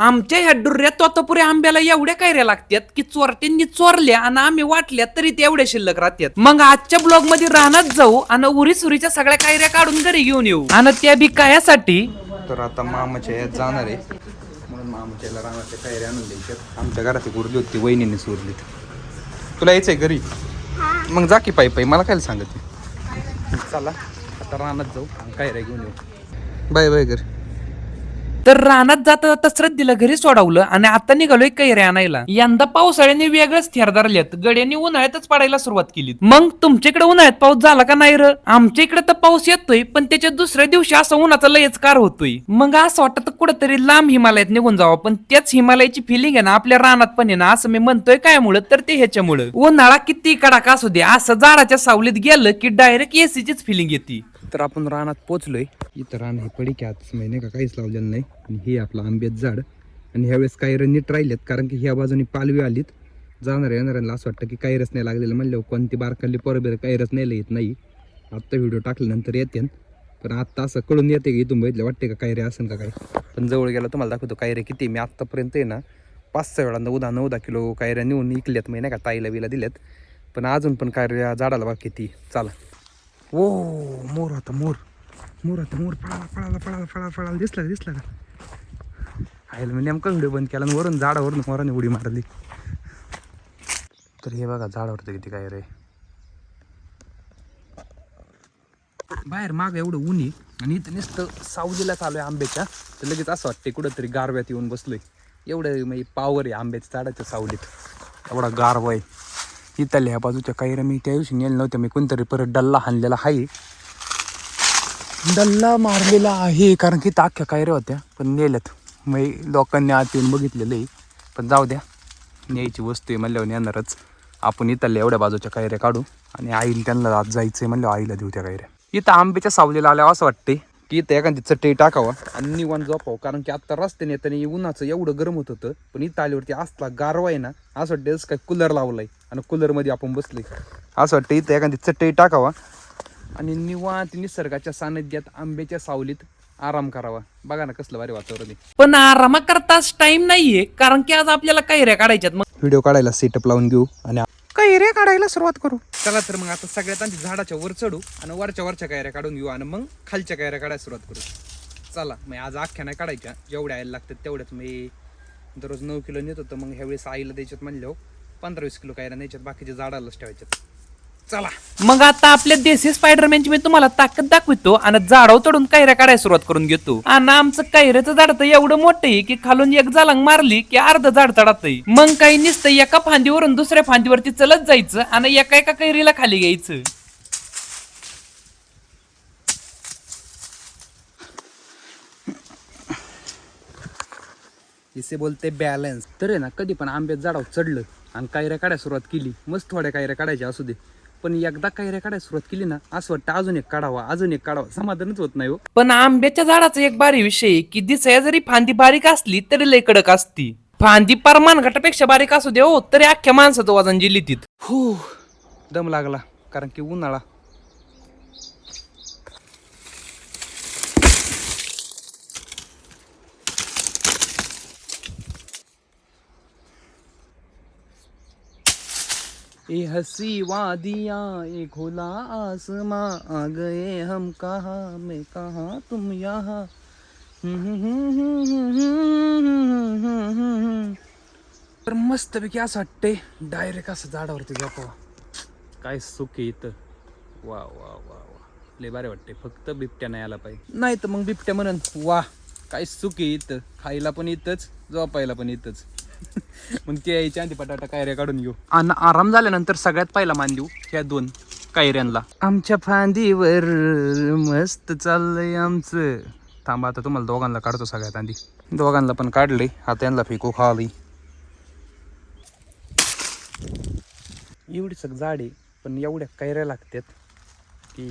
आमच्या ह्या डुर्या तोतापुऱ्या आंब्याला एवढ्या कैऱ्या लागतात की चोरट्यांनी चोरल्या आणि आम्ही वाटल्या तरी ते एवढ्या शिल्लक राहतात मग आजच्या ब्लॉगमध्ये राहण्यात जाऊ आणि उरी सुरीच्या सगळ्या कैऱ्या काढून घरी घेऊन येऊ. आणि त्या बी कायासाठी तर आता मामाच्या यात जाणार आहे. म्हणून मामाच्या याला रानाच्या कायऱ्या आणून द्यायच्यात. आमच्या घरात उरली होती वहिनीने सोडलीत तुला यायचंय घरी? मग जा की पायी पायी मला काय सांगत? चला आता रानात जाऊ आणि घेऊन येऊ. बाय बाय घरी. तर रानात जाता जाता श्रद्धेला घरी सोडवलं आणि आता निघालोय कैऱ्या आणायला. यंदा पावसाळ्याने वेगळंच थेर धरल्यात गड्यांनी उन्हाळ्यातच पडायला सुरुवात केली मग तुमच्याकडे उन्हाळ्यात पाऊस झाला का नाही र? आमच्या इकडे तर पाऊस येतोय पण त्याच्या दुसऱ्या दिवशी असं उन्हाचा लयच कार होतोय. मग असं वाटतं कुठंतरी लांब हिमालयात निघून जावं पण त्याच हिमालयाची फिलिंग आहे ना आपल्या रानात पण आहे ना असं मी म्हणतोय काय मुळे तर ते ह्याच्यामुळं. उन्हाळा किती कडाका असू दे असं झाडाच्या सावलीत गेलं की डायरेक्ट एसीचीच फिलिंग येते. तर आपण रानात पोचलोय. इथं रान हे पडी आताच महिने का काहीच लावलेलं नाही. आणि हे आपलं आंब्यात झाड. आणि ह्यावेळेस कैर नीट राहिलेत. कारण की ह्या बाजूने पालवी आलीत. जाणार येणाऱ्यांना असं वाटतं की कायरच नाही लागलेलं. म्हणलं कोणती बारकाली पोरबेर कायरच नाही येत नाही. आत्ता व्हिडिओ टाकल्यानंतर येते पण आत्ता असं कळून येते की इथून बघितलं वाटते का कायरे असेल का काय. पण जवळ गेला तुम्हाला दाखवतो कायरे किती. मी आत्तापर्यंत आहे ना पाच सहा वेळा नऊ नऊ दहा किलो कायऱ्या नेऊन इकल्यात. मी नाही का ताईला बिला दिल्यात. पण अजून पण कायऱ्या झाडाला बा किती चाला. ओ मोर होता मोर. मोर होता मोर. पळाला पळाला पळाला पळाला पळाला. दिसला दिसला का? आयला मी नेमका व्हिडिओ बंद केला आणि वरून झाडावरून मोराने उडी मारली. तर हे बघा झाडावरती किती काय रे. बाहेर माग एवढं ऊन आणि इथं नुसतं सावजीला चालू आहे आंब्याच्या. तर लगेच असं वाटते कुठंतरी गारव्यात येऊन बसलोय. एवढं म्हणजे पावर आहे आंब्याच्या झाडाच्या सावलीत. एवढा गारवा आहे. इथं ह्या बाजूच्या काही मी त्या दिवशी नेलं नव्हत्या. मी कोणतरी परत डल्ला हाणलेला आहे. डल्ला मारलेला आहे कारण की ताख्या कायऱ्या होत्या पण नेल्यात. मग लोकांनी आत येऊन बघितलेलं आहे. पण जाऊ द्या न्यायची वस्तू आहे म्हणल्यावर नेणारच. आपण इथल्या एवढ्या बाजूच्या कायऱ्या काढू आणि आईला त्यांना आत जायचं आहे म्हणल्यावर आईला देऊ त्या कायऱ्या. इथं आंब्याच्या सावलीला आल्यावर असं वाटते की इथं एखादी चटई टाकावा आणि निवान झोपावं. कारण की आता रस्त्याने येताना उन्हाचं एवढं गरम होत होतं पण इथं आल्यावरती असला गारवा आहे ना असं वाटतं काय कूलर लावलाय आणि कूलरमध्ये आपण बसलोय. असं वाटतं इथं एखादी चटई टाकावा आणि निवांत निसर्गाच्या सानिध्यात आंब्याच्या सावलीत आराम करावा. बघा ना कसलं भारी वातावरण आहे. पण आरामा करताच टाइम नाहीये कारण की आज आपल्याला कैऱ्या काढायच्यात. मग व्हिडिओ काढायला सेटअप लावून घेऊ आणि कैऱ्या काढायला सुरुवात करू? चला तर मग आता सगळ्यात आधी झाडाच्या वर चढू आणि वरच्या वरच्या कैऱ्या काढून घेऊ आणि मग खालच्या कैऱ्या काढायला सुरुवात करू. चला मग आज अख्ख्या नाही काढायच्या. जेवढ्या यायला लागतात तेवढ्याच मी दररोज नऊ किलो नेत होतो. मग ह्यावेळेस आईला द्यायच्यात म्हणल्यावर पंधरा वीस किलो कैऱ्या न्यायच्यात. बाकीच्या झाडालाच ठेवायच्यात. चला. मग आता आपल्या देशी स्पायडरमॅनची मी तुम्हाला ताकद दाखवितो आणि झाडाव चढून कैऱ्या काढायला सुरुवात करून घेतो. आणि आमचं कैऱ्याचं झाड तर एवढं मोठं आहे की खालून एक जालांग मारली की अर्ध झाड चढत मग काही नुसतं एका फांदीवरून दुसऱ्या फांदीवरती चलत जायचं आणि एका एका कैरीला खाली घ्यायचं. इसे बोलते बॅलन्स तर आहे ना कधी पण आंब्यात झाडावर चढलं आणि कायऱ्या काढायला सुरुवात केली मस्त थोड्या कायऱ्या काढायच्या असू दे. पण एकदा कायऱ्या काढायला सुरुवात केली ना असं वाटतं अजून एक काढावा अजून एक काढावा. समाधानच होत नाही हो. पण आंब्याच्या झाडाचा एक भारी विषय आहे की दिसाया जरी फांदी बारीक असली तरी लय कडक असती. फांदी परमान घटापेक्षा बारीक असू दे हो तरी अख्ख्या माणसाचं वजन जिलितीत. हो दम लागला कारण की उन्हाळा. ए हसी वादियाँ ए खुला आसमां आ गए हम कहा मैं कहा तुम यहाँ तर मस्तपैकी असं वाटते डायरेक्ट असं झाडावरती झोपावा काय सुख इथं वा वा वा वा लय भारी वाटते फक्त बिबट्या नाही आला पाहिजे नाही तर मग बिबट्या म्हणन वा काय सुख इथं खायला पण इथंच झोपायला पण इथंच मग ते यायच्या आधी पटाटा कायऱ्या काढून घेऊ. आणि आराम झाल्यानंतर सगळ्यात पहिला मान देऊ ह्या दोन कायऱ्यांना आमच्या फांदीवर मस्त चाललंय आमचं. थांबा आता तुम्हाला दोघांना काढतो सगळ्यात आधी. दोघांना पण काढले आता यांना फेकू खाली. एवढी सग झाडे पण एवढ्या कैऱ्या लागतात की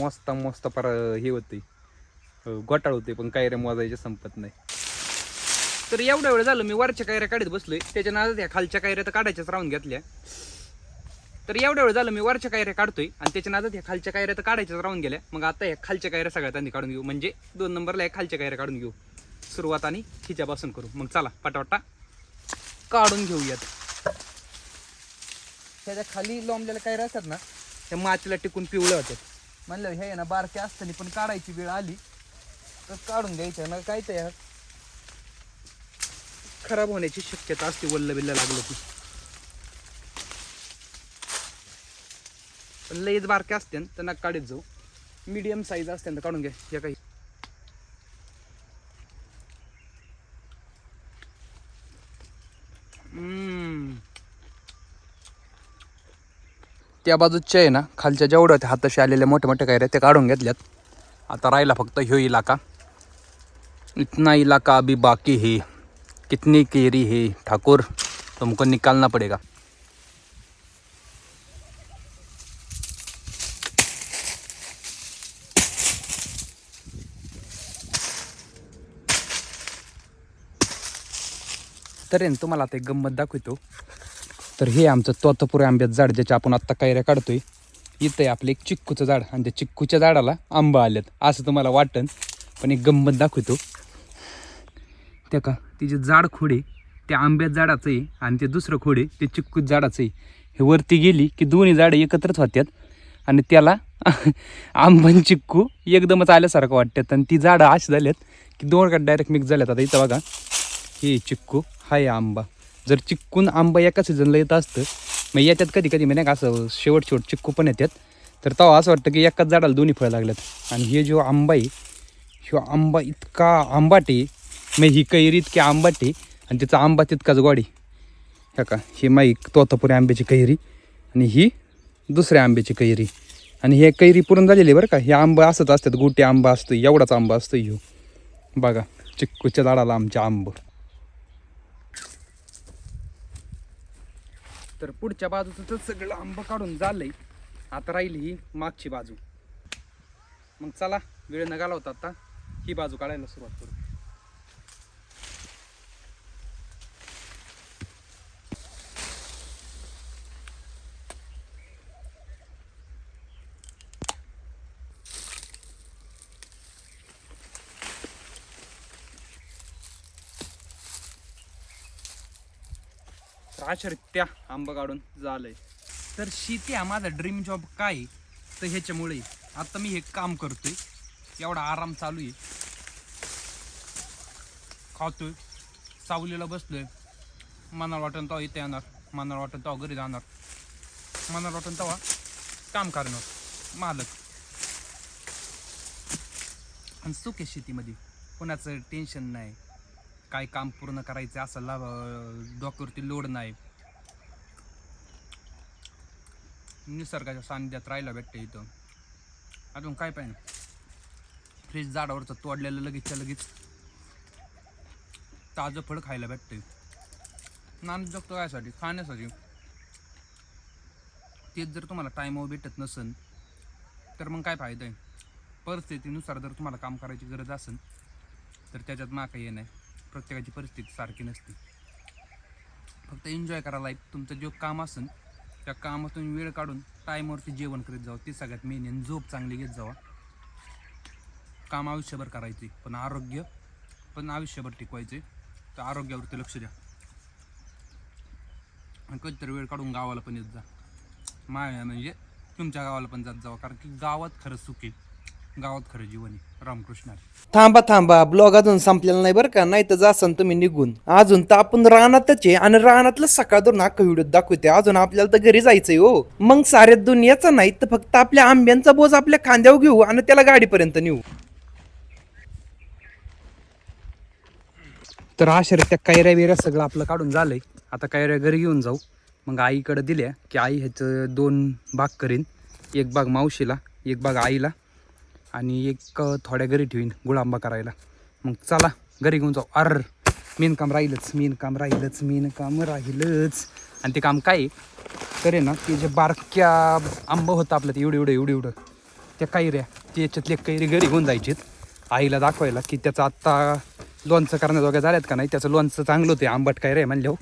मस्त मस्त पर हे होते गोटाळ होते पण कैऱ्या मोजायचे संपत नाही. तर एवढ्या वेळ झालं मी वरच्या कायऱ्या काढत बसलोय. त्याच्या नादात ह्या खालच्या कायऱ्या तर काढायच्याच राहून घेतल्या. तर एवढ्या वेळ झालं मी वरच्या कायऱ्या काढतोय आणि त्याच्या नादात ह्या खालच्या कायऱ्या तर काढायच्याच राहून गेल्या. मग आता ह्या खालच्या कायऱ्या सगळ्यात आधी काढून घेऊ. म्हणजे दोन नंबरला ह्या खालच्या कायऱ्या काढून घेऊ. सुरुवात आणि हिच्यापासून करू. मग चला पटापटा काढून घेऊयात. त्याच्याखाली लोंबलेल्या काय असतात ना त्या मातीला टिकून पिवळ्या होतात म्हणलं हे आहे ना बारक्या असताना पण काढायची वेळ आली. तर काढून घ्यायच्या ना काय तयार खराब होण्याची शक्यता असते वल्ल बिल्ल लागलं की. पण लईच बारक्या असते ना, तर नका काढत जाऊ. मीडियम साईज असते ना काढून घ्या या काही. त्या बाजूच्या आहे ना खालच्या जेवढ्या होत्या हाताशी आलेल्या मोठ्या मोठ्या रे त्या काढून घेतल्यात. आता राहिला फक्त ह्यो इलाका. इतना इलाका अभी बाकी ही. कितनी केरी है ठाकुर? तुमको निकालना पड़ेगा। तर तुम्हाला आता एक गंमत दाखवतो. तर हे आमचं तोतपुरे आंब्याचं झाड ज्याच्या आपण आत्ता कैऱ्या काढतोय इथं आहे आपलं एक चिक्कूचं झाड आणि त्या चिक्कूच्या झाडाला आंबा आल्यात असं तुम्हाला वाटन. पण एक गंमत दाखवतो. त्या का? ती जे जाड खोडे ते आंब्यात झाडाचं आहे आणि ते दुसरं खोडे ते चिक्कूत झाडाचं आहे. हे वरती गेली की दोन्ही झाडं एकत्रच होत्यात. आणि त्याला आंबन चिक्कू एकदमच आल्यासारखं वाटतात आणि ती झाडं अशी झाल्यात की दोन का डायरेक्ट मिक्स झाल्यात. आता इथं बघा. हे चिक्कू हा आहे आंबा. जर चिक्कून आंबा एका सीझनला येत असतं मग याच्यात कधी कधी. म्हणजे का असं शेवट शेवट चिक्कू पण येतात तर तेव्हा असं वाटतं की एकाच झाडाला दोन्ही फळं लागल्यात. आणि हे जो आंबा आहे ह्यो आंबा इतका आंबाट आहे मग ही कैरी इतकी आंबाट आहे आणि तिचा आंबा तितकाच गोडी। ह्या का ही माई तोतापुरी आंब्याची कैरी आणि ही दुसऱ्या आंब्याची कैरी आणि हे कैरी पूर्ण झालेली आहे बरं का? हे आंबा असंच असतात गोटी आंबा असतो एवढाच आंबा असतो ह्यो. बघा चिक्कूच्या झाडाला आमच्या आंब. तर पुढच्या बाजूचं तर सगळं आंब काढून झालंय. आता राहिली ही मागची बाजू. मग चला वेळ न घालवता आता ही बाजू काढायला सुरुवात करू. तर अशा आंबा काढून झालंय. तर शेती हा माझा ड्रीम जॉब काय आहे? तर ह्याच्यामुळे आता मी हे काम करतोय. एवढा आराम चालू आहे. खातोय. सावलीला बसलोय. मनाला वाटण तेव्हा इथे येणार. मनाला वाटण तेव्हा घरी जाणार. मनाला वाटण तेव्हा काम करणार. मालक. आणि सुख आहे शेतीमध्ये. कोणाचं टेन्शन नाही. काय काम पूर्ण करायचं असं ला डोक्यावरती लोड नाही. निसर्गाच्या सानिध्यात राहायला भेटतं इथं. अजून काय पाहिजे? फ्रीज झाडावरचं तोडलेलं लगेचच्या लगेच ताजं फळ खायला भेटतंय. नान जगतो कायसाठी खाण्यासाठी. तेच जर तुम्हाला टायमावर भेटत नसेल तर मग काय फायदा आहे? परिस्थितीनुसार जर तुम्हाला काम करायची गरज असेल तर त्याच्यात मा काही हे नाही प्रत्येकाची परिस्थिती सारखी नसते. फक्त एन्जॉय करा लाईफ तुमचं जो काम असेल त्या कामातून वेळ काढून टाईमवरती जेवण करीत जावं. ती सगळ्यात मेन आणि झोप चांगली घेत जावा. काम आयुष्यभर करायचे पण आरोग्य पण आयुष्यभर टिकवायचे तर आरोग्यावरती लक्ष द्या. आणि कधीतरी वेळ काढून गावाला पण येत जा. माया म्हणजे तुमच्या गावाला पण जात जावा. कारण की गावात खरं सुख आहे. गावात खरं जीवन आहे. रामकृष्ण हरी. थांबा थांबा. ब्लॉग अजून संपलेला नाही बरं का? नाही तर जासन तुम्ही निघून. अजून तर आपण रानातच आहे आणि रानातलं सकाळ दोन अख्खा व्हिडिओ दाखवते. अजून आपल्याला तर घरी जायचंय हो. मग साऱ्या दुनियाचा नाही तर फक्त आपल्या आंब्यांचा बोज आपल्या खांद्यावर घेऊ आणि त्याला गाडीपर्यंत नेऊ. तर अशा त्या कैऱ्या बिऱ्या सगळं आपलं काढून झालंय. आता कैऱ्या घरी घेऊन जाऊ. मग आईकडे दिल्या की आई ह्याचं दोन बाग करीन. एक बाग मावशीला एक बाग आईला. आणि एक थोड्या घरी ठेवीन गुळांबा करायला. मग चला घरी घेऊन जाऊ. अर मेन काम राहिलंच मेन काम राहिलंच मेन काम राहिलंच. आणि ते काम काय आहे? ना ते जे बारक्या आंबा होतं आपलं ते एवढं एवढं एवढं एवढं. त्या कैऱ्या त्याच्यातले कैरी घरी घेऊन जायचीत. आईला दाखवायला की त्याचं आत्ता लोणचं करण्याजोग्या झाल्यात का नाही त्याचं लोणचं चांगलं होतं आंबट कैऱ्या हो.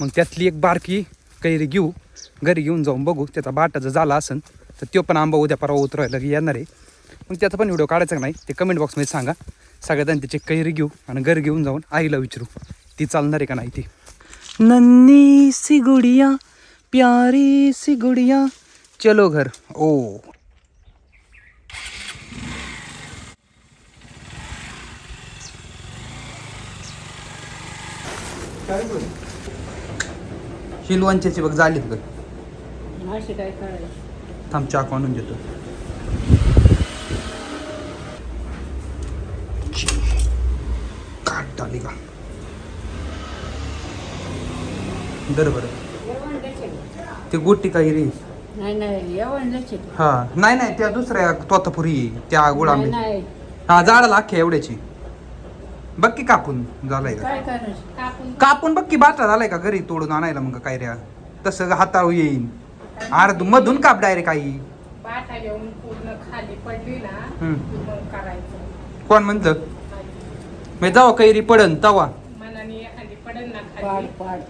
मग त्यातली एक बारकी कैरी घेऊ घरी घेऊन जाऊन बघू त्याचा बाटा जर झाला असेल तर तो पण आंबा उद्या परवा उतरायला येणार आहे. मग त्याचा पण व्हिडिओ काढायचा नाही ते कमेंट बॉक्समध्ये सांगा. सगळ्यात त्याचे कैरी घेऊ आणि घर घेऊन जाऊन आईला विचारू. ती चालणार आहे का नाही ती? नन्नी सी गुडिया प्यारी सी गुडिया चलो घर. ओ. शिलवांच्याची बघ झालीत करायचं? थांब चाकू आणून देतो काट आली का दर बरं. ते गोटी काही रे. नाही नाही एवढंच आहे. हा नाही नाही त्या दुसऱ्या तोतापुरी त्या गोड नाही आंबे नाही. हा झाडाला अख्ख्या एवढ्याची. बघ की कापून झालाय का? काय करायचं? कापून. कापून बघ की बाटा झालाय का घरी तोडून आणायला मग काय रे? तसं हाताळू येईन. अर्ध मधून काप डायरेक्ट काही. पाटा येऊन पूर्ण खाली पडली ना हम्म. की मग करायचं. कोण म्हणतं? मी जाऊ कैरी पडन तवा. मनाने एखादी पडेल ना खाली. पाड.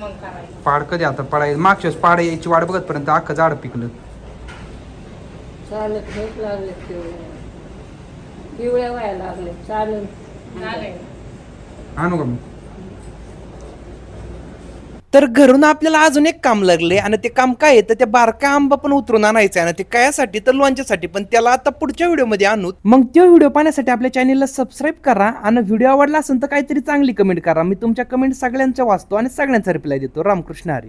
मग करायचं. पाड कधी आता? पडाय मागच्याच पाड यायची वाट बघत पर्यंत अख्खं झाड पिकलं. चालत लागले पिवळ्या पिवळ्या व्हायला लागले चालेल. आणू का मग? तर घरून आपल्याला अजून एक काम लागले आणि ते काम काय आहे? तर त्या बारका आंबा पण उतरून आणायचं आहे आणि ते कायासाठी तर लोणच्यासाठी पण त्याला आता पुढच्या व्हिडिओमध्ये आणू. मग तो व्हिडिओ पाहण्यासाठी आपल्या चॅनलला सबस्क्राईब करा आणि व्हिडिओ आवडला असेल तर काहीतरी चांगली कमेंट करा. मी तुमच्या कमेंट सगळ्यांच्या वाचतो आणि सगळ्यांचा रिप्लाय देतो. रामकृष्ण हरी.